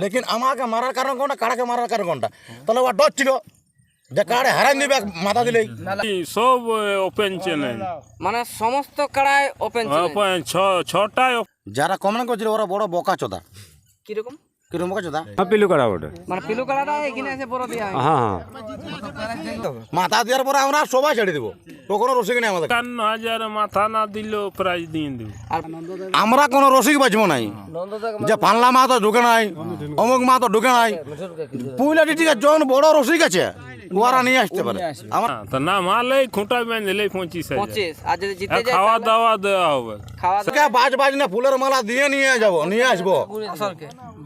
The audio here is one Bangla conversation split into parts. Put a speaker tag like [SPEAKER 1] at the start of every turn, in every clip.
[SPEAKER 1] লেকিন আমাকে মারার কারণ কোনটা কাড়াকে মারার কারণ কোনটা তাহলে ওরা ডর ছিল যে কাড়ে হারাই নিবে মাথা দিলেই
[SPEAKER 2] সব ওপেন চ্যালেঞ্জ
[SPEAKER 3] মানে সমস্ত কাড়ায় ওপেন
[SPEAKER 2] ওপেন ছটায়
[SPEAKER 1] যারা কমেন্ট করছিল ওরা বড় বোকা চোদা
[SPEAKER 3] কীরকম
[SPEAKER 4] পিলু করা ওটা
[SPEAKER 3] মানে পিলু কাড়াটা এখানে এসে বড় দেওয়া হ্যাঁ।
[SPEAKER 4] হ্যাঁ
[SPEAKER 1] মাথা দেওয়ার পরে আমরা সবাই ছেড়ে দেবো। তো কোনো রসিক নেই আমাদের।
[SPEAKER 2] একান্ন হাজার মাথা না দিলেও প্রাইজ দিয়ে দেবে।
[SPEAKER 1] আমরা কোনো রসিক বাঁচবো নাই। যে পানলা মা তো ঢুকে নাই অমুক মা তো ঢুকে নাই। পুইলা ডিটিকে জন বড় রসিক আছে ওরা নিয়ে আসতে পারে। আমার
[SPEAKER 2] হ্যাঁ, তো না মালেই খুঁটা বেঁধলেই পঁচিশ
[SPEAKER 3] পঁচিশ আর যদি জিতে যায়
[SPEAKER 2] খাওয়া দাওয়া দেওয়া হবে।
[SPEAKER 3] খাওয়া
[SPEAKER 1] বাজ বাজ না ফুলের মালা দিয়ে নিয়ে যাব নিয়ে আসব।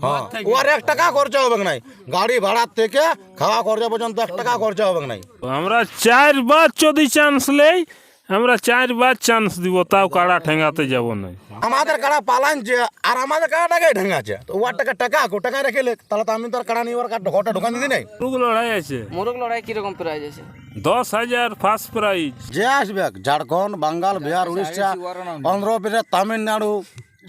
[SPEAKER 1] হ্যাঁ। ওর এক টাকা খরচা হবে নাই? গাড়ি ভাড়ার থেকে খাওয়া খরচা পর্যন্ত এক টাকা খরচা হবে নাই?
[SPEAKER 2] আমরা চারবার যদি চান্স নেই আমরা চারবার চান্স দিব তাও কাড়া ঠেঙ্গাতে যাব না।
[SPEAKER 1] আমাদের কাড়া পালানছে আর আমাদের কাড়াটাকে ঢেঙ্গাছে তো ওর টাকা টাকা কো টাকা রেখে তাহলে তো আমি তো আর কাড়া নিয়ে ওর ঘরটা ঢোকান দিদি নাই?
[SPEAKER 2] টুক লড়াই আছে।
[SPEAKER 3] মোরগ লড়াই কীরকম প্রাইজ আছে?
[SPEAKER 2] দশ হাজার ফার্স্ট প্রাইজ
[SPEAKER 1] যে আসবে ঝাড়খণ্ড বাঙ্গাল বিহার উড়িষ্যা অন্ধ্রপ্রদেশ তামিলনাড়ু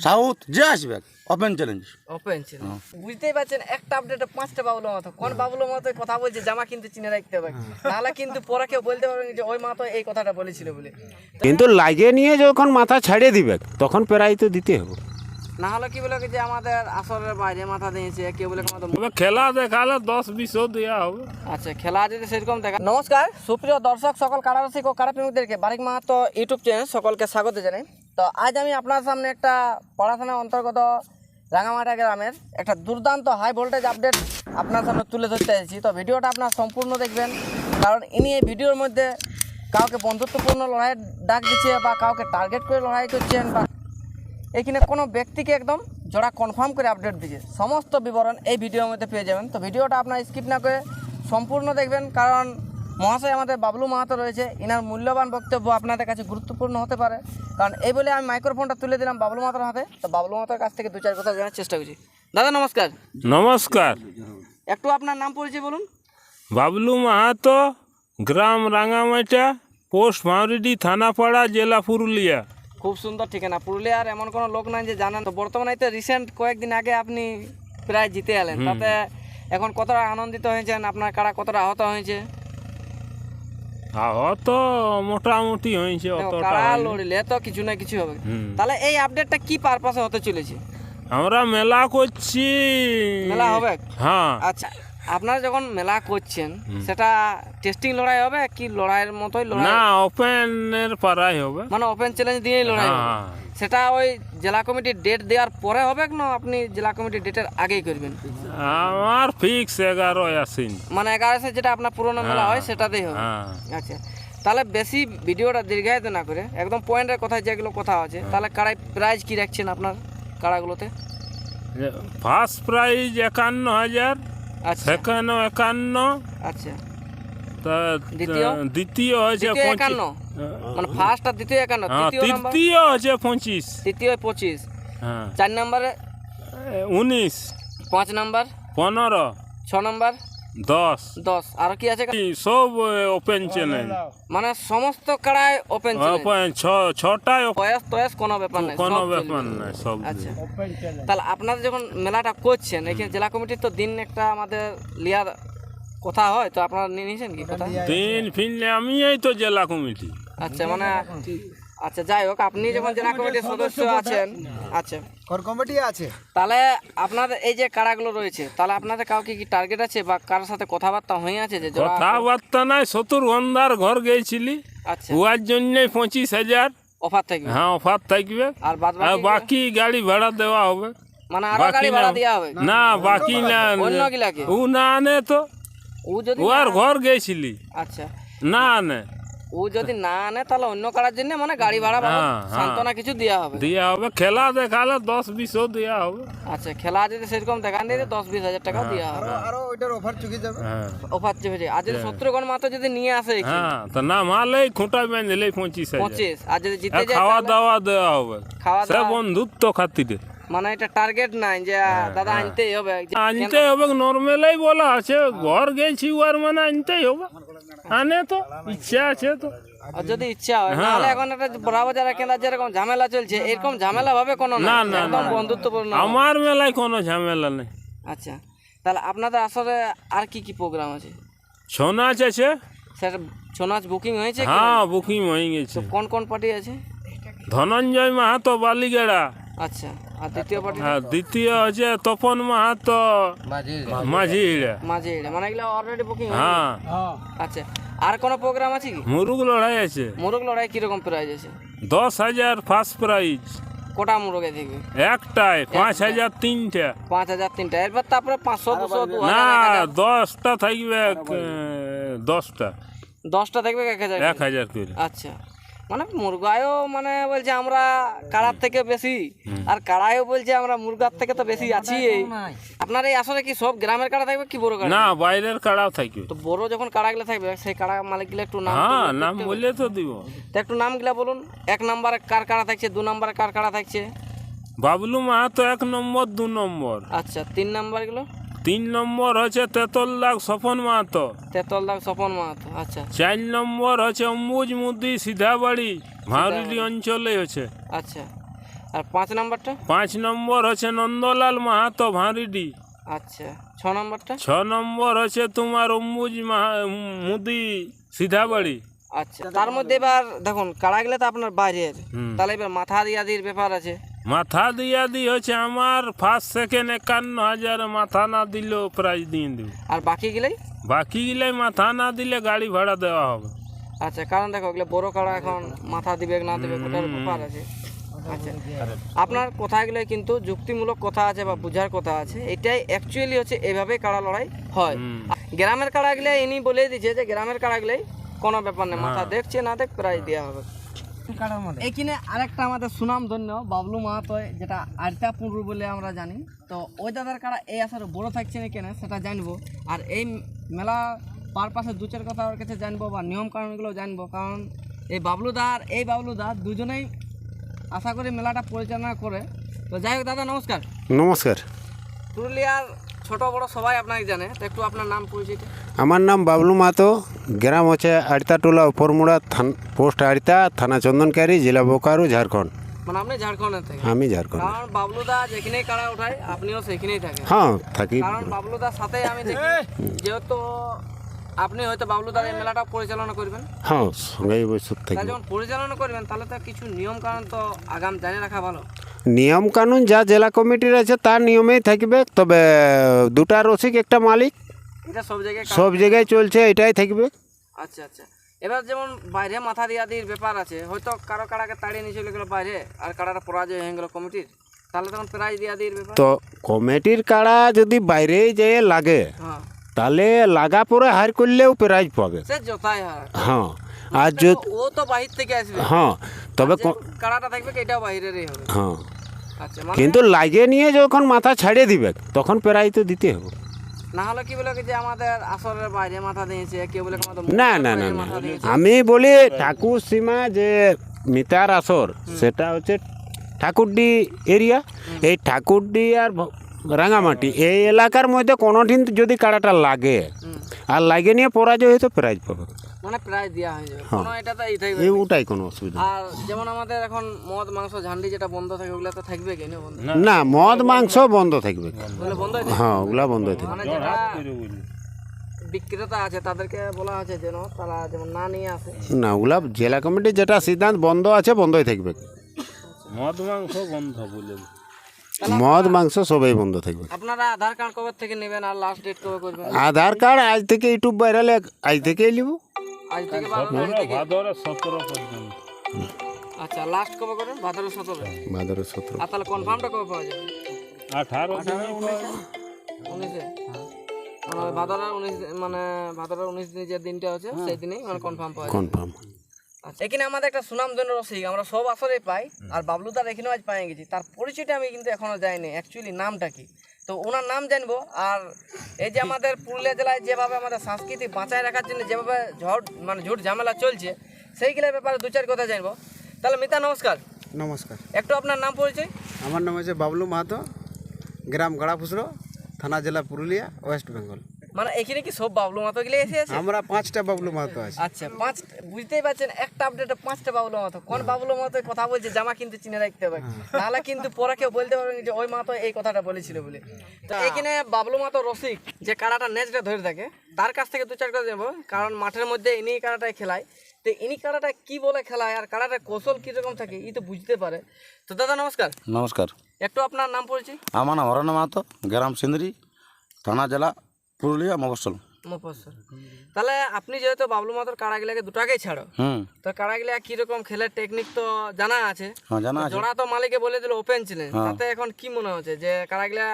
[SPEAKER 1] সাউথ যে আসবে। ওপেন চ্যালেঞ্জ
[SPEAKER 3] ওপেন চ্যালেঞ্জ বুঝতেই পারছেন একটা আপডেটে পাঁচটা বাবুলোর মতো। কোন বাবুলোর মতো কথা বলছে জামা কিন্তু চিনে রাখতে হবে। তাহলে কিন্তু পরে কেউ বলতে পারবে না যে ওই মা তো এই কথাটা বলেছিল বলে।
[SPEAKER 4] কিন্তু লাগিয়ে নিয়ে যখন মাথা ছাড়িয়ে দিবে তখন প্রায় তো দিতে হবে।
[SPEAKER 3] না হলে কি বলে যে আমাদের আসরের বাইরে মাথা দিয়েছে কেউ বলে আমাদের
[SPEAKER 2] খেলা দেখালে দশ বিশও দেওয়া হবে।
[SPEAKER 3] আচ্ছা খেলা যদি সেরকম দেখা নমস্কার সুপ্রিয় দর্শক সকল কারারসিক ও কারাপ্রেমিকদেরকে বারিক মাহাতো ইউটিউব চ্যানেল সকলকে স্বাগত জানাই। তো আজ আমি আপনার সামনে একটা পড়াশোনা অন্তর্গত রাঙামাটা গ্রামের একটা দুর্দান্ত হাই ভোল্টেজ আপডেট আপনার সামনে তুলে ধরতে এসেছি। তো ভিডিওটা আপনার সম্পূর্ণ দেখবেন, কারণ ইনি এই ভিডিওর মধ্যে কাউকে বন্ধুত্বপূর্ণ লড়াইয়ের ডাক দিচ্ছে বা কাউকে টার্গেট করে লড়াই করছেন বা এখানে কোনো ব্যক্তিকে একদম জোড়া কনফার্ম করে আপডেট দিচ্ছে। সমস্ত বিবরণ এই ভিডিওর মধ্যে পেয়ে যাবেন। তো ভিডিওটা আপনার স্কিপ না করে সম্পূর্ণ দেখবেন, কারণ মহাশয় আমাদের বাবলু মাহাতো রয়েছে। ইনার মূল্যবান বক্তব্য আপনাদের কাছে গুরুত্বপূর্ণ হতে পারে। কারণ এই বলে আমি মাইক্রোফোনটা তুলে দিলাম বাবলু মাহাতোর হাতে। তো বাবলু মাহাতোর কাছ থেকে দু চার কথা জানার চেষ্টা করছি। দাদা নমস্কার।
[SPEAKER 2] নমস্কার।
[SPEAKER 3] একটু আপনার নাম পরিচয় বলুন।
[SPEAKER 2] বাবলু মাহাতো গ্রাম রাঙামাটা পোস্ট মাউরিডি থানাপাড়া জেলা পুরুলিয়া।
[SPEAKER 3] খুব সুন্দর ঠিকানা। পুরুলিয়ার এমন কোনো লোক নাই যে জানেন। তো বর্তমানে তো রিসেন্ট কয়েকদিন আগে আপনি প্রায় জিতে এলেন। তাতে এখন কতটা আনন্দিত হয়েছেন? আপনার কারা কতটা আহত হয়েছে?
[SPEAKER 2] অত মোটামুটি হয়েছে অতটা। হয়নি।
[SPEAKER 3] তো কিছু না কিছু হবে। তাহলে এই আপডেটটা কি পারপাসে হতে চলেছে?
[SPEAKER 2] আমরা মেলা করছি।
[SPEAKER 3] মেলা হবে?
[SPEAKER 2] হ্যাঁ।
[SPEAKER 3] আচ্ছা আপনারা যখন মেলা করছেন সেটা টেস্টিং লড়াই হবে কি লড়াইয়ের মতোই লড়াই?
[SPEAKER 2] না ওপেনের পাড়াই হবে।
[SPEAKER 3] মানে ওপেন চ্যালেঞ্জ দিয়েই লড়াই হবে?
[SPEAKER 2] হ্যাঁ।
[SPEAKER 3] সেটা ওই জেলা কমিটির ডেট দেওয়ার পরে হবে না? আপনি জেলা কমিটির ডেটের আগেই করবেন
[SPEAKER 2] আমার ফিক্স এগারো আসিন।
[SPEAKER 3] মানে এগারোশো যেটা আপনার পুরোনো মেলা হয় সেটাতেই হবে।
[SPEAKER 2] হ্যাঁ।
[SPEAKER 3] আচ্ছা। তাহলে বেশি ভিডিওটা দীর্ঘায়িত না করে একদম পয়েন্টের কথায় যেগুলো কথা আছে তাহলে কাড়াই প্রাইজ কি রাখছেন আপনার কাড়াগুলোতে
[SPEAKER 2] ফার্স্ট প্রাইজ একান্ন হাজার
[SPEAKER 3] আচ্ছা।
[SPEAKER 2] সেকেন্ড একান্ন
[SPEAKER 3] আচ্ছা।
[SPEAKER 2] তা
[SPEAKER 3] দ্বিতীয়?
[SPEAKER 2] দ্বিতীয় হয়েছে
[SPEAKER 3] একান্ন? মানে ফার্স্ট আর দ্বিতীয় একান্ন
[SPEAKER 2] হ্যাঁ
[SPEAKER 3] তৃতীয় নাম্বার
[SPEAKER 2] তৃতীয় পঁচিশ।
[SPEAKER 3] তৃতীয় পঁচিশ।
[SPEAKER 2] হ্যাঁ।
[SPEAKER 3] চার নম্বরে?
[SPEAKER 2] উনিশ।
[SPEAKER 3] পাঁচ নাম্বার?
[SPEAKER 2] পনেরো।
[SPEAKER 3] ছ নাম্বার?
[SPEAKER 2] দশ।
[SPEAKER 3] দশ। আর কি আছে?
[SPEAKER 2] সব ওপেন চ্যানেল
[SPEAKER 3] মানে সমস্ত কাড়ায় ওপেন
[SPEAKER 2] ওপেন ছ- ছটায়।
[SPEAKER 3] বয়স টয়স কোনো ব্যাপার নাই
[SPEAKER 2] কোনো ব্যাপার। নাই সব
[SPEAKER 3] আচ্ছা। তাহলে আপনারা যখন মেলাটা করছেন এখানে জেলা কমিটির তো দিন একটা আমাদের লিয়ার কথা হয় তো আপনারা নিয়ে নিয়েছেন কি কথা?
[SPEAKER 2] দিন ফিরলে আমি এই তো জেলা কমিটি।
[SPEAKER 3] আচ্ছা মানে আচ্ছা যাই হোক আপনি যখন জেলা কমিটির সদস্য আছেন আচ্ছা।
[SPEAKER 5] কর কমিটি আছে।
[SPEAKER 3] তাহলে আপনাদের এই যে কাড়াগুলো রয়েছে তাহলে আপনাদের কাউকে কি টার্গেট আছে বা কারোর সাথে কথাবার্তা হয়ে আছে যে
[SPEAKER 2] কথাবার্তা নাই সতুর গন্ধার ঘর গেছিলি
[SPEAKER 3] আচ্ছা।
[SPEAKER 2] উহার জন্য পঁচিশ হাজার।
[SPEAKER 3] অফার থাকবে?
[SPEAKER 2] হ্যাঁ অফার থাকবে।
[SPEAKER 3] আর বাকি
[SPEAKER 2] গাড়ি ভাড়া দেওয়া হবে।
[SPEAKER 3] মানে আরও গাড়ি ভাড়া দেওয়া হবে?
[SPEAKER 2] না বাকি না
[SPEAKER 3] অন্য গিলাকে
[SPEAKER 2] ও না আনে তো।
[SPEAKER 3] ও যদি
[SPEAKER 2] উহার ঘর গেছিলি
[SPEAKER 3] আচ্ছা।
[SPEAKER 2] না আনে।
[SPEAKER 3] ও যদি না আনে তাহলে অন্য কারার জন্য মানে গাড়ি ভাড়া বাবদ
[SPEAKER 2] হ্যাঁ, হ্যাঁ।
[SPEAKER 3] সান্ত্বনা কিছু দেওয়া হবে।
[SPEAKER 2] দেওয়া হবে খেলা দেখালে দশ বিশও দেওয়া হবে।
[SPEAKER 3] আচ্ছা খেলা যদি সেরকম দেখান দিয়ে দশ বিশ হাজার টাকা দেওয়া হবে।
[SPEAKER 5] আরও ওইটার অফার চুকে যাবে।
[SPEAKER 2] হ্যাঁ।
[SPEAKER 3] অফার চেপেছে আর যদি সত্তর মাত্র যদি নিয়ে আসে
[SPEAKER 2] হ্যাঁ তো না মালেই খুঁটা বেঁধলেই পঁচিশ হাজার।
[SPEAKER 3] পঁচিশ। আর যদি জিতে যায়
[SPEAKER 2] খাওয়া দাওয়া দেওয়া হবে।
[SPEAKER 3] খাওয়া দাওয়া।
[SPEAKER 2] বন্ধুত্ব খাতিরে।
[SPEAKER 3] মানে এটা টার্গেট নাই যে দাদা আনতেই হবে। যে-
[SPEAKER 2] আনতে হবে নর্মালাই বলা আছে ঘর গেছি ওর মানে আনতেই হবে। আনে তো ইচ্ছা আছে তো।
[SPEAKER 3] আর যদি ইচ্ছা হয়
[SPEAKER 2] হ্যাঁ।
[SPEAKER 3] তাহলে এখন একটা বড় বাজার কেনার যেরকম ঝামেলা চলছে এরকম ঝামেলা ভাবে কোনো
[SPEAKER 2] না,
[SPEAKER 3] না একদম। বন্ধুত্বপূর্ণ
[SPEAKER 2] আমার মেলায় কোনো ঝামেলা নেই।
[SPEAKER 3] আচ্ছা তাহলে আপনাদের আসলে আর কি কি প্রোগ্রাম আছে?
[SPEAKER 2] ছৌ নাচ আছে।
[SPEAKER 3] সেটা ছৌ নাচ বুকিং হয়েছে
[SPEAKER 2] হ্যাঁ বুকিং হয়ে গেছে।
[SPEAKER 3] কোন কোন পার্টি আছে?
[SPEAKER 2] ধনঞ্জয় মাহাতো বালিগেড়া।
[SPEAKER 3] আচ্ছা। আর দ্বিতীয় পার্টি
[SPEAKER 2] দ্বিতীয় হচ্ছে তপন মাহাতো। মাঝিড়া
[SPEAKER 3] এড়ে। মানে এগুলো অলরেডি বুকিং
[SPEAKER 2] হ্যাঁ
[SPEAKER 3] আচ্ছা আর কোনো প্রোগ্রাম আছে কি?
[SPEAKER 2] মুরুগ লড়াই আছে।
[SPEAKER 3] মোরগ লড়াই কীরকম প্রাইজ আছে?
[SPEAKER 2] দশ হাজার ফার্স্ট প্রাইজ
[SPEAKER 3] কোটা মোরগে দেখবে
[SPEAKER 2] একটাই পাঁচ হাজার তিনটা।
[SPEAKER 3] পাঁচ হাজার তিনটা এরপর তারপরে পাঁচশো দুশো
[SPEAKER 2] না। দশটা থাকবে দশটা।
[SPEAKER 3] দশটা থাকবে এক হাজার
[SPEAKER 2] এক হাজার করে।
[SPEAKER 3] আচ্ছা। মানে মুরগায়ও মানে বলছে আমরা কাড়ার থেকে বেশি আর কাড়ায়ও বলছে আমরা মুরগার থেকে তো বেশি আছি আপনার এই আসলে কি সব গ্রামের কাড়া থাকবে কি বড় কাড়া?
[SPEAKER 2] না বাইরের কাড়াও থাকবে।
[SPEAKER 3] তো বড় যখন কাড়াগুলো থাকবে সেই কাড়া মালিকগুলো একটু নাম
[SPEAKER 2] হ্যাঁ নাম বললে তো দিব।
[SPEAKER 3] তো একটু নামগুলা বলুন এক নম্বরে কার কাড়া থাকছে দু নম্বরে কার কাড়া থাকছে?
[SPEAKER 2] বাবলু মাহাতো এক নম্বর দু নম্বর।
[SPEAKER 3] আচ্ছা তিন নম্বরগুলো?
[SPEAKER 2] তিন নম্বর হচ্ছে তেতল দাগ স্বপন মাহাতো।
[SPEAKER 3] তেতল দাগ স্বপন মাহাতো আচ্ছা।
[SPEAKER 2] চার নম্বর হচ্ছে অম্বুজ মুদি সিধাবাড়ি ভাউরিডি অঞ্চলে হচ্ছে।
[SPEAKER 3] আচ্ছা। আর পাঁচ নম্বরটা?
[SPEAKER 2] পাঁচ নম্বর হচ্ছে নন্দলাল মাহাতো ভাঁড়িডি
[SPEAKER 3] আচ্ছা। ছ নম্বরটা?
[SPEAKER 2] ছ নম্বর হচ্ছে তোমার অম্বুজ মুদি সিধাবাড়ি।
[SPEAKER 3] আচ্ছা। তার মধ্যে এবার দেখুন কাড়াগুলো তো আপনার বাইরের। তাহলে এবার মাথা দিয়া দির ব্যাপার আছে।
[SPEAKER 2] মাথা দিয়া দি হচ্ছে আমার ফার্স্ট সেকেন্ড একান্ন হাজার মাথা না দিলেও প্রাইজ দিয়ে দেব।
[SPEAKER 3] আর বাকি গেলেই?
[SPEAKER 2] বাকি গিলাই মাথা না দিলে গাড়ি ভাড়া দেওয়া হবে।
[SPEAKER 3] আচ্ছা কারণ দেখো এগুলো বড় কাড়া এখন মাথা দিবে না দিবে ওটার ব্যাপার আছে। আচ্ছা আপনার কথাগুলো কিন্তু যুক্তিমূলক কথা আছে বা বোঝার কথা আছে। এটাই অ্যাকচুয়ালি হচ্ছে এইভাবে কাড়া লড়াই হয়। গ্রামের কাড়াগুলো ইনি বলে দিচ্ছে যে গ্রামের কাড়াগুলোই কোনো ব্যাপার নেই মাথা দেখছে না দেখ প্রায় দেওয়া হবে। এখানে আরেকটা আমাদের সুনাম ধন্য বাবলু মাহাতো যেটা আরতাপুর বলে আমরা জানি। তো ওই দাদার কাড়া এই আসরে বড় থাকছে না কেন সেটা জানব। আর এই মেলা পার পাশে দু চার কথা ওর কাছে জানব বা নিয়ম কানুনগুলো জানব। কারণ এই বাবলু দা আর এই বাবলু দা দুজনেই আশা করি মেলাটা পরিচালনা করে। তো যাই হোক দাদা নমস্কার।
[SPEAKER 4] নমস্কার।
[SPEAKER 3] পুরুলিয়ার ছোট বড় সবাই আপনাকে জানে। তো একটু আপনার নাম পরিচিত।
[SPEAKER 4] আমার নাম বাবলু মাতো গ্রাম হচ্ছে আড়তাটোলা উপরমুড়া থান পোস্ট আড়তা থানা চন্দনকারী জেলা বোকারো ঝাড়খণ্ড।
[SPEAKER 3] মানে আপনি
[SPEAKER 4] আমি ঝাড়খণ্ড।
[SPEAKER 3] কারণ বাবলু দা যেখানেই কাড়া ওঠায় আপনিও সেখানেই থাকেন।
[SPEAKER 4] হ্যাঁ থাকি।
[SPEAKER 3] কারণ বাবলুদার সাথে আমি দেখি। যেহেতু আপনি হয়তো বাবলুদার এই মেলাটা পরিচালনা করবেন।
[SPEAKER 4] হ্যাঁ থাকি।
[SPEAKER 3] যখন পরিচালনা করবেন তাহলে তো কিছু নিয়ম কারণ তো আগাম জানিয়ে রাখা ভালো।
[SPEAKER 4] নিয়ম কানুন যা জেলা কমিটির আছে তার নিয়মেই থাকবে। তবে দুটা রসিক একটা মালিক।
[SPEAKER 3] এটা সব জায়গায়
[SPEAKER 4] সব জায়গায় চলছে এটাই থাকবে।
[SPEAKER 3] আচ্ছা আচ্ছা। এবার যেমন বাইরে মাথা দিয়া দির ব্যাপার আছে হয়তো কারও কাড়াকে তাড়িয়ে নিয়ে চলে গেলো বাইরে আর কাড়াটা পরাজয় হয়ে গেলো কমিটির তাহলে তখন প্রাইজ দিয়া দির ব্যাপার।
[SPEAKER 4] তো কমিটির কাড়া যদি বাইরে যেয়ে লাগে
[SPEAKER 3] হ্যাঁ।
[SPEAKER 4] তাহলে লাগা পরে হার করলেও প্রাইজ পাবে।
[SPEAKER 3] সে যথাই হয়
[SPEAKER 4] হ্যাঁ আর
[SPEAKER 3] ও তো বাহির থেকে আসবে।
[SPEAKER 4] হ্যাঁ তবে
[SPEAKER 3] যে
[SPEAKER 4] ক-
[SPEAKER 3] কাড়াটা থাকবে এটাও বাহিরেরই হবে।
[SPEAKER 4] হ্যাঁ।
[SPEAKER 3] আচ্ছা মানে
[SPEAKER 4] কিন্তু লাগিয়ে নিয়ে যখন মাথা ছাড়িয়ে দিবে তখন প্রাইজ তো দিতে হবে।
[SPEAKER 3] না হলে কি বলে যে আমাদের আসরের বাইরে মাথা দিয়েছে কেউ বলে
[SPEAKER 4] না না না না। আমি বলি ঠাকুর সীমা যে মিতার আসর সেটা হচ্ছে ঠাকুরডি এরিয়া। এই ঠাকুরডি আর রাঙামাটি এই এলাকার মধ্যে কোনোদিন যদি কাড়াটা লাগে আর লাগে নিয়ে পরাজয় হয়তো প্রাইজ পাবে
[SPEAKER 3] মানে প্রায় দেওয়া হয়ে যাবে।
[SPEAKER 4] হ্যাঁ।
[SPEAKER 3] কোনো এটা তো এই থাকবে
[SPEAKER 4] ওটাই কোনো অসুবিধা
[SPEAKER 3] আর যেমন আমাদের এখন মদ মাংস ঝান্ডি যেটা বন্ধ থাকে ওগুলো তো থাকবে কেন বন্ধ?
[SPEAKER 4] না। মদ মাংস বন্ধ থাকবে।
[SPEAKER 3] ওগুলো বন্ধ হয়ে
[SPEAKER 4] হ্যাঁ ওগুলা বন্ধ থাকবে।
[SPEAKER 3] মানে যেটা বিক্রেতা আছে তাদেরকে বলা আছে যেন তারা যেমন না নিয়ে আসে।
[SPEAKER 4] না ওগুলা জেলা কমিটির যেটা সিদ্ধান্ত বন্ধ আছে বন্ধই থাকবে।
[SPEAKER 2] মদ মাংস বন্ধ বলে।
[SPEAKER 4] মদ মাংস সবই বন্ধ থাকবে।
[SPEAKER 3] আপনারা আধার কার্ড কবে থেকে নেবেন আর লাস্ট ডেট কবে করবেন?
[SPEAKER 4] আধার কার্ড আজ থেকে ইউটিউব বাইরালে আজ থেকেই নিব।
[SPEAKER 3] আজ থেকে আজ
[SPEAKER 2] সতেরো পর্যন্ত।
[SPEAKER 3] আচ্ছা লাস্ট কবে করবেন? ভাদর সতেরো।
[SPEAKER 4] ভাদর সতেরো।
[SPEAKER 3] আর তাহলে কনফার্মটা কবে পাওয়া যাবে?
[SPEAKER 2] আঠারো দিনে
[SPEAKER 3] উনিশে। মানে ওই ভাদরের উনিশ মানে ভাদরের উনিশ যে দিনটা আছে সেই দিনেই মানে কনফার্ম পাওয়া যাবে।
[SPEAKER 4] কনফার্ম
[SPEAKER 3] আচ্ছা এখানে আমাদের একটা সুনামধন্য রসিক আমরা সব আসরে পাই আর বাবলুদার এখানেও আজ পাই গেছি। তার পরিচয়টা আমি কিন্তু এখনও যাইনি অ্যাকচুয়ালি নামটা কি? তো ওনার নাম জানব আর এই যে আমাদের পুরুলিয়া জেলায় যেভাবে আমাদের সংস্কৃতি বাঁচায় রাখার জন্য যেভাবে ঝড় মানে ঝুট ঝামেলা চলছে সেইগুলোর ব্যাপারে দু চার কথা জানব। তাহলে মিতা নমস্কার।
[SPEAKER 5] নমস্কার।
[SPEAKER 3] একটু আপনার নাম পরিচয়?
[SPEAKER 5] আমার নাম হচ্ছে বাবলু মাহাতো গ্রাম গড়াফুসড়ো থানা জেলা পুরুলিয়া ওয়েস্ট বেঙ্গল।
[SPEAKER 3] মানে এখানে কি সব বাবলু মাতো গিলে এসে আছে?
[SPEAKER 5] আমরা পাঁচটা বাবলু মাহাতো আছি।
[SPEAKER 3] আচ্ছা পাঁচ বুঝতেই পারছেন একটা আপডেটে পাঁচটা বাবলু মাতো। কোন বাবলু মাতো কথা বলছে জামা কিন্তু চিনে রাখতে হবে। নাহলে কিন্তু পরে কেউ বলতে পারবে যে ওই মাতো এই কথাটা বলেছিল বলে। তো এখানে বাবলু মাতো রসিক যে কাড়াটা নেচটা ধরে থাকে তার কাছ থেকে দু চার কথা দেবো কারণ মাঠের মধ্যে ইনি কাড়াটাই খেলায়। তো ইনি কাড়াটা কি বলে খেলায় আর কাড়াটার কৌশল কীরকম থাকে ই তো বুঝতে পারে। তো দাদা নমস্কার।
[SPEAKER 1] নমস্কার।
[SPEAKER 3] একটু আপনার নাম পরিচয়
[SPEAKER 1] আমার নাম হরণ মাহাতো গ্রাম সিন্দ্রি থানা জেলা পুরুলিয়া মফসল
[SPEAKER 3] মফস্বল। তাহলে আপনি যেহেতু বাবলু মাতোর কাড়াগুলাকে দুটাকেই ছাড়ো
[SPEAKER 1] হুম।
[SPEAKER 3] তো কাড়াগুলা কীরকম খেলার টেকনিক তো জানা আছে?
[SPEAKER 1] হ্যাঁ জানা আছে।
[SPEAKER 3] জোড়া তো মালিকে বলে দিল ওপেন ছিলেন তাতে এখন কি মনে হচ্ছে যে কাড়াগুলা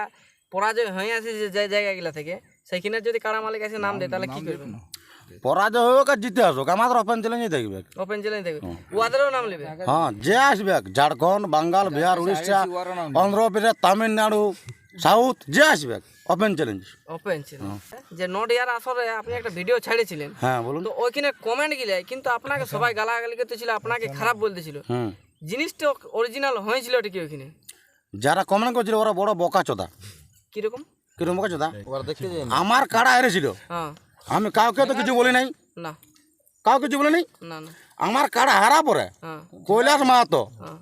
[SPEAKER 3] পরাজয় হয়ে আছে যে যে জায়গাগুলা থেকে? সেইখানে যদি কাড়া মালিক এসে নাম দেয় তাহলে কি করবেন
[SPEAKER 1] পরাজয় হোক আর জিতে আসুক আমাদের ওপেন চ্যালেঞ্জই দেখবে।
[SPEAKER 3] ওপেন চ্যালেঞ্জ দেখবে। ওয়াদেরও নাম নেবে?
[SPEAKER 1] হ্যাঁ যে আসবে ঝাড়খণ্ড বাঙ্গাল বিহার উড়িষ্যা অন্ধ্রপ্রদেশ তামিলনাড়ু সাউথ যে আসবে। ওপেন চ্যালেঞ্জ
[SPEAKER 3] ওপেন চ্যালেঞ্জ যে নডিয়ার আসরে আপনি একটা ভিডিও ছাড়েছিলেন
[SPEAKER 1] হ্যাঁ বলুন।
[SPEAKER 3] তো ওইখানে কমেন্ট গিলে কিন্তু আপনাকে সবাই গালাগালি করতেছিল আপনাকে খারাপ বলতেছিল।
[SPEAKER 1] হুম।
[SPEAKER 3] জিনিসটা অরিজিনাল হয়েছিল ওটা কি ওইখানে?
[SPEAKER 1] যারা কমেন্ট করছিল ওরা বড় বোকা চোদা
[SPEAKER 3] কীরকম?
[SPEAKER 1] কীরকম বোকা চোদা ওরা দেখতে আমার কাড়া হেরেছিল
[SPEAKER 3] হ্যাঁ।
[SPEAKER 1] আমি কাউকে তো কিছু বলি নাই।
[SPEAKER 3] না।
[SPEAKER 1] কাউকে কিছু বলি নাই?
[SPEAKER 3] না না।
[SPEAKER 1] আমার কাড়া হারা পরে।
[SPEAKER 3] হ্যাঁ।
[SPEAKER 1] কৈলাস মাহাতো।
[SPEAKER 3] হ্যাঁ।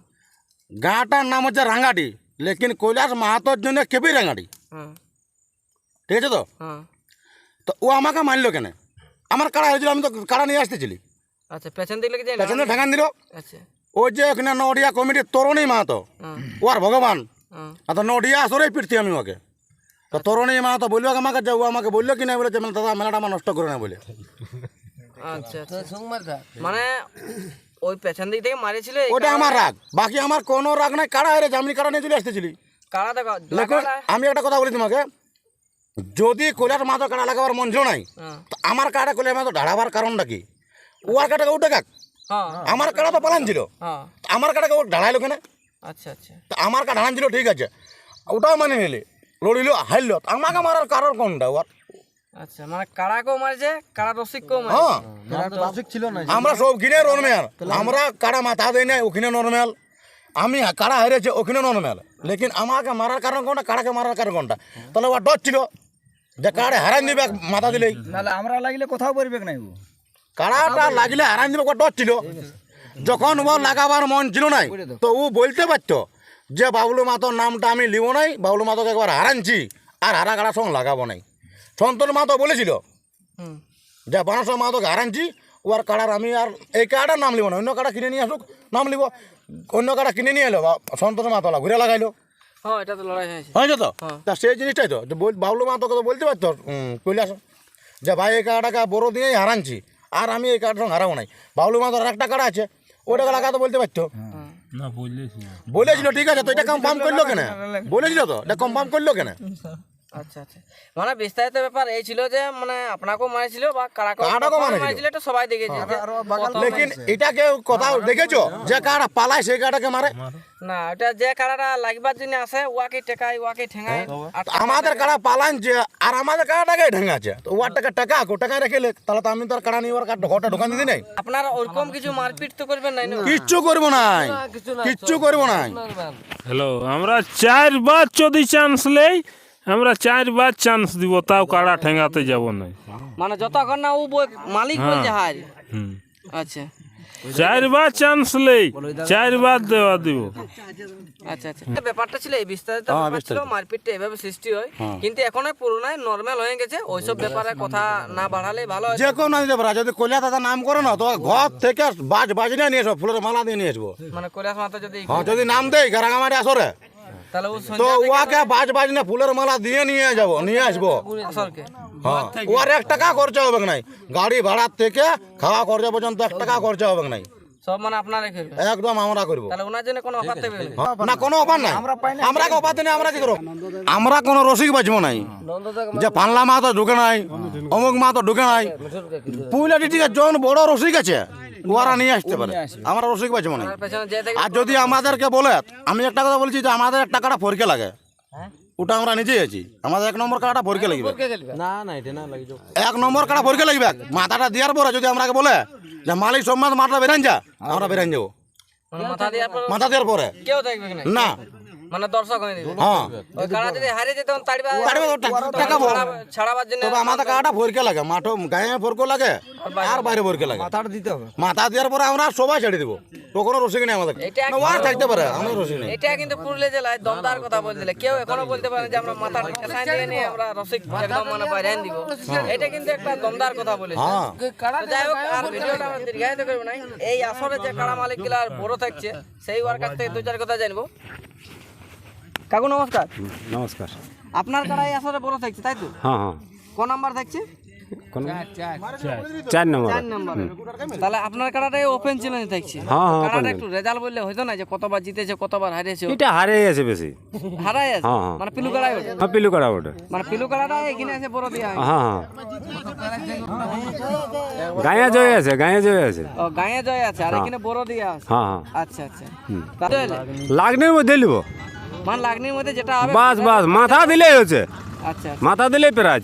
[SPEAKER 1] গাঁটার নাম হচ্ছে রাঙ্গাটি লেকিন কৈলাস মাহাতোর জন্য কেবি রাঙ্গাটি
[SPEAKER 3] হ্যাঁ।
[SPEAKER 1] ঠিক আছে তো?
[SPEAKER 3] হ্যাঁ।
[SPEAKER 1] তো ও আমাকে মানলো কেন? আমার কাড়া হয়েছিল আমি তো কাড়া নিয়ে আসতেছিলি।
[SPEAKER 3] আচ্ছা পেছন দিকে লেগে যায় না
[SPEAKER 1] ঠেকান দিল।
[SPEAKER 3] আচ্ছা।
[SPEAKER 1] ওই যে ওখানে নডিয়া কমিটির তরুণী মাহাতো
[SPEAKER 3] হ্যাঁ।
[SPEAKER 1] ও আর ভগবান।
[SPEAKER 3] হ্যাঁ।
[SPEAKER 1] আর তো নডিয়া আসরেই পিটতি আমি ওকে। তো তরুণী মাহাতো বলল আমাকে যে ও আমাকে বলল কি না বলে যে দাদা মেলাটা আমার নষ্ট করে না বলে।
[SPEAKER 3] আচ্ছা আচ্ছা। মানে ওই পেছন দিক থেকে মারিছিল
[SPEAKER 1] ওটা আমার রাগ। বাকি আমার কোনো রাগ নাই কাড়া হেরেছে আমি কাড়া নিয়ে চলে আসতেছিলি।
[SPEAKER 3] কারা দেখো
[SPEAKER 1] আমি একটা কথা বলি তোমাকে। যদি কৈলাস মাহাতো কাড়া লাগাবার মন ছিল নাই
[SPEAKER 3] হ্যাঁ।
[SPEAKER 1] তো আমার কাড়া কৈলাস মাহাতো ঢাড়াবার কারণটা কি? ওর কাটাকে উঠে কাক?
[SPEAKER 3] হ্যাঁ।
[SPEAKER 1] আমার কাড়া তো পালান ছিল।
[SPEAKER 3] হ্যাঁ।
[SPEAKER 1] আমার কাটাকে ও ঢাড়াইলো কেন?
[SPEAKER 3] আচ্ছা আচ্ছা।
[SPEAKER 1] তো আমার কাটা ঢাড়ান ছিল ঠিক আছে। ওটাও মানে নিলে লড়িল হারলো তো আমাকে মারার কারণ কোনটা? ওর
[SPEAKER 3] আচ্ছা মানে মারছে কারা রসিককেও মারছে।
[SPEAKER 1] হ্যাঁ।
[SPEAKER 5] ছিল না
[SPEAKER 1] আমরা সব কিনে নর্মেল। আমরা কাড়া মাথা দেয় নাই ওখানে নর্মেল। আমি কাড়া হেরেছে ওখানে নর্মেল। লেকিন আমাকে মারার কারণ কোনটা কাড়াকে মারার কারণ কোনটা? তাহলে ওর ডর ছিল। যে কাড়ে হারান দিবে মাথা দিলেই।
[SPEAKER 5] নাহলে আমরা লাগলে কোথাও পড়বে নাই
[SPEAKER 1] কাড়াটা লাগলে হারান দিবে ওর ডর ছিল? যখন ও লাগাবার মন ছিল নাই তো ও বলতে পারতো যে বাবলু মাতোর নামটা আমি লিব নাই বাবলু মাতোকে একবার হারানছি আর হারা কাড়ার সঙ্গে লাগাবো নাই। সন্তোষ মাতো বলেছিল যে বারোশো মাতোকে হারানছি ও আর কাড়ার আমি আর এই কাড়ার নাম লিব না অন্য কাড়া কিনে নিয়ে আসুক নাম লিব। অন্য কাড়া কিনে নিয়ে এলো বা- সন্তোষ মাতলা ঘুরে লাগাইলো।
[SPEAKER 3] হ্যাঁ এটা তো লড়াই হয়েছে।
[SPEAKER 1] হয়েছে তো? তা সেই জিনিসটাই তো। বাবলু মাতোকে তো বলতে পারতো? কৈলাস যে ভাই এই বড় দিয়েই হারানছি। আর আমি এই কার্ড সঙ্গে হারাবো নাই। বাবলু মাতোর একটা কার্ড আছে। ওটাকে লাগাতে বলতে পারতো?
[SPEAKER 2] না
[SPEAKER 1] বলেছিল। ঠিক আছে তো এটা কনফার্ম করল কেন? বলেছিল তো? এটা কনফার্ম করল কেন?
[SPEAKER 3] আচ্ছা আচ্ছা। মানে বিস্তারিত ব্যাপার এই ছিল যে মানে আপনাকেও মারিছিল বা কারাকেও
[SPEAKER 1] মারিছিল।
[SPEAKER 3] এটা সবাই দেখেছে।
[SPEAKER 1] লেকিন এটা কেউ কোথাও দেখেছ? যে কাড়া পালায় সেই কাড়াকে মারে?
[SPEAKER 3] না এটা যে কারাটা লাগবার জন্য আসে ওয়াকে টেকায় ওয়াকে ঠেঙায় আর
[SPEAKER 1] তো আমাদের কাড়া পালানছে আর আমাদের কাড়াটাকে ঢেঙ্গাছে তো ওর টাকা টাকা কো টাকা রেখে লে, তাহলে তো আমি তো আর কাড়া নিয়ে ওর ঘরটা ঢোকান দিদি নাই।
[SPEAKER 3] আপনারা ওরকম কিছু মারপিট তো করবেন নাই না?
[SPEAKER 1] কিচ্ছু করব নাই। কিচ্ছু করব নাই।
[SPEAKER 2] হ্যালো আমরা চারবার যদি চান্স নেই আমরা চারবার চান্স দিব তাও কাড়া ঠেঙ্গাতে যাব না।
[SPEAKER 3] মানে যতক্ষণ না ও বই- মালিক বলছে হার
[SPEAKER 2] হুম।
[SPEAKER 3] আচ্ছা।
[SPEAKER 2] চারবার চান্স নেই চারবার দেওয়া দিব।
[SPEAKER 3] আচ্ছা আচ্ছা। ব্যাপারটা ছিল এই বিস্তারিত
[SPEAKER 1] হ্যাঁ,
[SPEAKER 3] ছিল মারপিটটা এভাবে সৃষ্টি হয়। কিন্তু এখন পুরোনায় নর্মাল হয়ে গেছে ওইসব ব্যাপারে কথা না বাড়ালে ভালো হয়।
[SPEAKER 1] যে কেউ না দিতে পারে যদি কলিয়া দাদা নাম করে না তো ঘর থেকে বাজ বাজ নিয়ে নিয়ে আসব ফুলের মালা দিয়ে নিয়ে আসব।
[SPEAKER 3] মানে কৈলাস মাতা যদি
[SPEAKER 1] হ্যাঁ যদি নাম দেয় গারাগামারি আসরে। তো ওয়াকে বাজ বাজ নিয়ে ফুলের মালা দিয়ে নিয়ে যাব নিয়ে আসব।
[SPEAKER 3] আসরকে
[SPEAKER 1] হ্যাঁ ওর এক টাকা খরচা হবে নাই। গাড়ি ভাড়ার থেকে খাওয়া খরচা পর্যন্ত এক টাকা খরচা হবে নাই।
[SPEAKER 3] সব মানে আপনারাই
[SPEAKER 1] একদম আমরা করব।
[SPEAKER 3] তাহলে ওনার জন্য কোনো অফার না?
[SPEAKER 1] না কোনো অফার নাই। আমরা অফার আমরা কি করব? আমরা কোনো রসিক বাজবো নাই। যে পানলা মা তো ঢুকে নাই অমুক মা তো ঢুকে নাই। পুইলাটি ঠিক আছে জন বড় রসিক আছে। ওরা নিয়ে আসতে পারে। আমরা
[SPEAKER 3] পেছনে যে থেকে
[SPEAKER 1] আর যদি আমাদেরকে বলে আমি একটা কথা বলছি যে আমাদের এক টাকাটা ফরকে লাগে। ওটা আমরা নিজেই আছি। আমাদের এক নম্বর কাটা ফরকে লাগবে। এক নম্বর কাটা ফরকে লাগবে। মাথাটা দেওয়ার পরে যদি আমরাকে বলে যে মালিক সম্মান মাথা বেরান যা আমরা বেরান যাব।
[SPEAKER 3] মানে মাথা দেওয়ার পর
[SPEAKER 1] মাথা দেওয়ার পরে।
[SPEAKER 3] কেউ থাকবে না?
[SPEAKER 1] না।
[SPEAKER 3] মানে দর্শক হয়ে দিবে
[SPEAKER 1] হ্যাঁ।
[SPEAKER 3] ওই কাড়া যদি হারিয়ে যেত তখন তাড়িবা
[SPEAKER 1] তাড়িবা টাকা-
[SPEAKER 3] ছাড়াবার জন্য
[SPEAKER 1] তবে আমাদের কাটা ফরকে লাগে। মাঠো গায়ে ফরকো লাগে আর বাইরে ফরকে লাগে।
[SPEAKER 5] মাথাটা দিতে হবে।
[SPEAKER 1] মাথা দেওয়ার পরে আমরা সবাই ছেড়ে দেবো। তো রসিক নেই আমাদের। না, ওয়ার থাকতে পারে আমাদের রসিক নেই।
[SPEAKER 3] এটা কিন্তু পুরুলিয়া জেলায় দমদার কথা বলতে দিলে কেউ এখনও বলতে পারে যে আমরা মাথার এসাইন দিয়ে নিয়ে আমরা রসিক একদম মানে বাইরে দিব। এটা কিন্তু একটা দমদার কথা বলেছে।
[SPEAKER 1] হ্যাঁ।
[SPEAKER 3] যাই হোক আর ভিডিওটা আমরা দীর্ঘায়িত করব নাই এই আসরে যে কাড়া মালিকগুলার বড় থাকছে সেই ওর কাছ থেকে দু চার কথা জানব। কাকু নমস্কার।
[SPEAKER 4] নমস্কার।
[SPEAKER 3] আপনার কাড়া এই আসরে বড় থাকছে তাই তো?
[SPEAKER 4] হ্যাঁ হ্যাঁ।
[SPEAKER 3] ক নাম্বার থাকছে?
[SPEAKER 4] কোন চার নম্বর।
[SPEAKER 3] নাম্বার। তাহলে আপনার কাড়াটাই ওপেন চ্যালেঞ্জ থাকছে?
[SPEAKER 4] হ্যাঁ, হ্যাঁ, open
[SPEAKER 3] একটু রেজাল্ট বললে হয়তো না যে কতবার জিতেছে কতবার হারিয়েছে?
[SPEAKER 4] এটা হারে গেছে বেশি।
[SPEAKER 3] হারাই আছে?
[SPEAKER 4] হ্যাঁ, হ্যাঁ।
[SPEAKER 3] মানে পিলু কাড়াই ওঠে
[SPEAKER 4] হ্যাঁ পিলু কাটা ওটা
[SPEAKER 3] মানে পিলু কাড়াটা এখানে এসে বড় দিয়া হয়।
[SPEAKER 4] গায়ে জয় আছে গায়ে জয় আছে।
[SPEAKER 3] ও গায়ে জয় আছে আর এখানে বড় দিয়া আছে।
[SPEAKER 4] হ্যাঁ হ্যাঁ।
[SPEAKER 3] আচ্ছা আচ্ছা।
[SPEAKER 4] লাগনের মধ্যে নিব
[SPEAKER 3] মানে লাগনির মধ্যে যেটা হবে
[SPEAKER 4] বাস বাস মাথা দিলেই হচ্ছে
[SPEAKER 3] আচ্ছা
[SPEAKER 4] মাথা দিলেই প্রাইজ।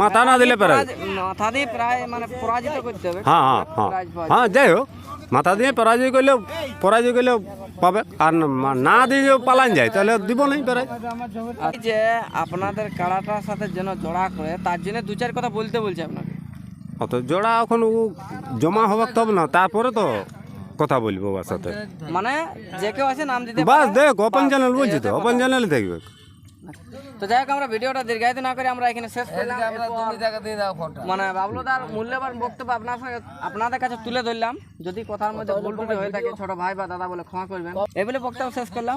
[SPEAKER 4] মাথা না দিলে প্রাইজ।
[SPEAKER 3] মাথা দিয়ে প্রায় মানে পরাজিত করতে হবে।
[SPEAKER 4] হ্যাঁ হ্যাঁ হ্যাঁ। হ্যাঁ যাই হোক। মাথা দিয়ে পরাজয় করলেও পরাজয় করলেও পাবে। আর না- দিয়ে পালান যায় তাহলে দিব নাই
[SPEAKER 3] এই যে আপনাদের কাড়াটার সাথে যেন জোড়া করে তার জন্য দু চার কথা বলতে বলছে আপনাকে।
[SPEAKER 4] অত জোড়া এখন জমা হবে তব না তারপরে তো কথা বলব ওর সাথে।
[SPEAKER 3] মানে যে কেউ আছে নাম দিতে
[SPEAKER 4] বাস দেখ ওপেন চ্যানেল বলছি তো ওপেন চ্যানেলে দেখবে।
[SPEAKER 3] তো যাই হোক আমরা ভিডিওটা দীর্ঘায়িত না করে আমরা এখানে শেষ করলাম। মানে বাবলুদার মূল্যবান বক্তব্য আপনার সঙ্গে আপনাদের কাছে তুলে ধরলাম। যদি কথার মধ্যে ভুল হয়ে থাকে ছোট ভাই বা দাদা বলে ক্ষমা করবেন। এই বলে বক্তব্য শেষ করলাম।